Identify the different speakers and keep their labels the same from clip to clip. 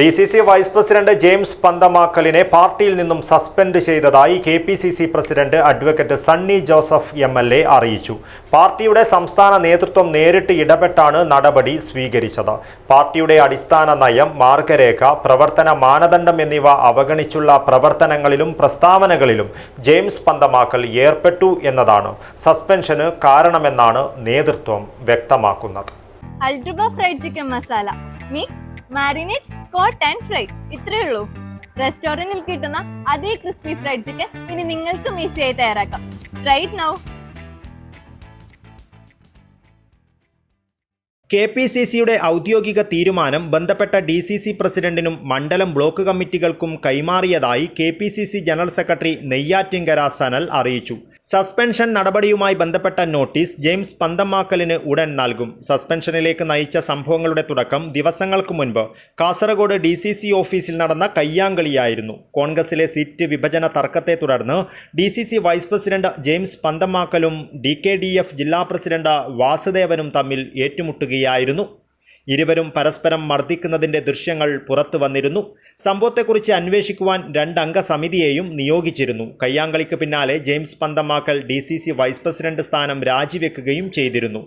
Speaker 1: D C C vice president James പന്തമാക്കലിനെ പാർട്ടിയിൽ നിന്നും suspend ചെയ്തതായി K P C C president advocate Sunny Joseph M L A അറിയിച്ചു. പാർട്ടിയുടെ സംസ്ഥാന നേതൃത്വം നേരിട്ട് ഇടപെട്ടാണ് നടപടി സ്വീകരിച്ചത്. പാർട്ടിയുടെ അടിസ്ഥാന നയം മാർഗരേഖ പ്രവർത്തന മാനദണ്ഡം എന്നിവ അവഗണിച്ചുള്ള പ്രവർത്തനങ്ങളിലും പ്രസ്താവനകളിലും ജെയിംസ് പന്തമാക്കൽ ഏർപ്പെട്ടു എന്നതാണ് സസ്പെൻഷന് കാരണമെന്നാണ് നേതൃത്വം വ്യക്തമാക്കുന്നത്.
Speaker 2: Chicken masala. Mix marinate coat and fry ഇത്രയേ ഉള്ളൂ. റെസ്റ്റോറന്റിൽ കിട്ടുന്ന അതേ ക്രിസ്പി ഫ്രൈഡ് ചിക്കൻ ഇനി നിങ്ങൾക്കും ഈസിയായി തയ്യാറാക്കാം. Right now
Speaker 3: K P C സിയുടെ ഔദ്യോഗിക തീരുമാനം ബന്ധപ്പെട്ട ഡി സി സി പ്രസിഡന്റിനും മണ്ഡലം ബ്ലോക്ക് കമ്മിറ്റികൾക്കും കൈമാറിയതായി K P C C general secretary Neyyattinkara Sanal അറിയിച്ചു. സസ്പെൻഷൻ നടപടിയുമായി ബന്ധപ്പെട്ട നോട്ടീസ് ജെയിംസ് പന്തമാക്കലിന് ഉടൻ നൽകും. സസ്പെൻഷനിലേക്ക് നയിച്ച സംഭവങ്ങളുടെ തുടക്കം ദിവസങ്ങൾക്ക് മുൻപ് കാസർഗോഡ് ഡി ഓഫീസിൽ നടന്ന കയ്യാങ്കളിയായിരുന്നു. കോൺഗ്രസിലെ സീറ്റ് വിഭജന തർക്കത്തെ തുടർന്ന് ഡി വൈസ് പ്രസിഡന്റ് ജെയിംസ് പന്തമാക്കലും ഡി ജില്ലാ പ്രസിഡന്റ് വാസുദേവനും തമ്മിൽ ഏറ്റുമുട്ടുകയായിരുന്നു. ഇരുവരും പരസ്പരം മർദ്ദിക്കുന്നതിന്റെ ദൃശ്യങ്ങൾ പുറത്തു വന്നിരുന്നു. സംഭവത്തെക്കുറിച്ച് അന്വേഷിക്കുവാൻ രണ്ടംഗ സമിതിയെയും നിയോഗിച്ചിരുന്നു. കയ്യാങ്കളിക്ക് പിന്നാലെ James Panthamakkal D C C vice president സ്ഥാനം രാജിവെക്കുകയും ചെയ്തിരുന്നു.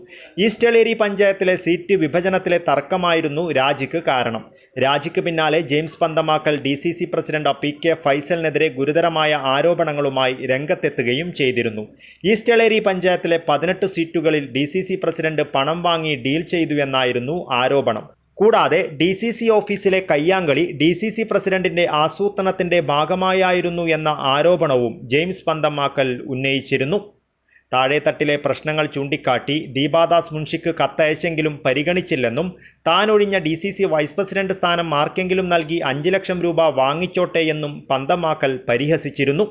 Speaker 3: ഈസ്റ്റ് എളേരി പഞ്ചായത്തിലെ സീറ്റ് വിഭജനത്തിലെ തർക്കമായിരുന്നു രാജിക്ക് കാരണം. രാജിക്ക് പിന്നാലെ James Panthamakkal D C C president P K ഫൈസലിനെതിരെ ഗുരുതരമായ ആരോപണങ്ങളുമായി രംഗത്തെത്തുകയും ചെയ്തിരുന്നു. ഈസ്റ്റ് എളേരി പഞ്ചായത്തിലെ പതിനെട്ട് സീറ്റുകളിൽ ഡി സി സി പ്രസിഡന്റ് പണം വാങ്ങി ഡീൽ ചെയ്തു എന്നായിരുന്നു ആരോപണം. കൂടാതെ ഡി സി സി ഓഫീസിലെ കയ്യാങ്കളി ഡി സി സി പ്രസിഡന്റിന്റെ ആസൂത്രണത്തിന്റെ ഭാഗമായായിരുന്നു എന്ന ആരോപണവും ജെയിംസ് പന്തമാക്കൽ ഉന്നയിച്ചിരുന്നു. താഴെത്തട്ടിലെ പ്രശ്നങ്ങൾ ചൂണ്ടിക്കാട്ടി ദീപാദാസ് മുൻഷിക്ക് കത്തയച്ചെങ്കിലും പരിഗണിച്ചില്ലെന്നും താനൊഴിഞ്ഞ D C C vice president സ്ഥാനം ആർക്കെങ്കിലും നൽകി അഞ്ച് ലക്ഷം രൂപ വാങ്ങിച്ചോട്ടെ എന്നും പന്തമാക്കൽ പരിഹസിച്ചിരുന്നു.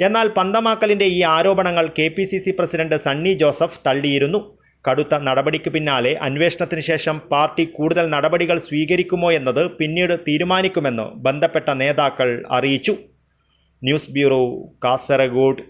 Speaker 3: എന്നാൽ പന്തമാക്കലിന്റെ ഈ ആരോപണങ്ങൾ K P C C president Sunny Joseph തള്ളിയിരുന്നു. കടുത്ത നടപടിക്ക് പിന്നാലെ അന്വേഷണത്തിന് ശേഷം പാർട്ടി കൂടുതൽ നടപടികൾ സ്വീകരിക്കുമോ എന്നത് പിന്നീട് തീരുമാനിക്കുമെന്ന് ബന്ധപ്പെട്ട നേതാക്കൾ അറിയിച്ചു. News bureau Kasaragod.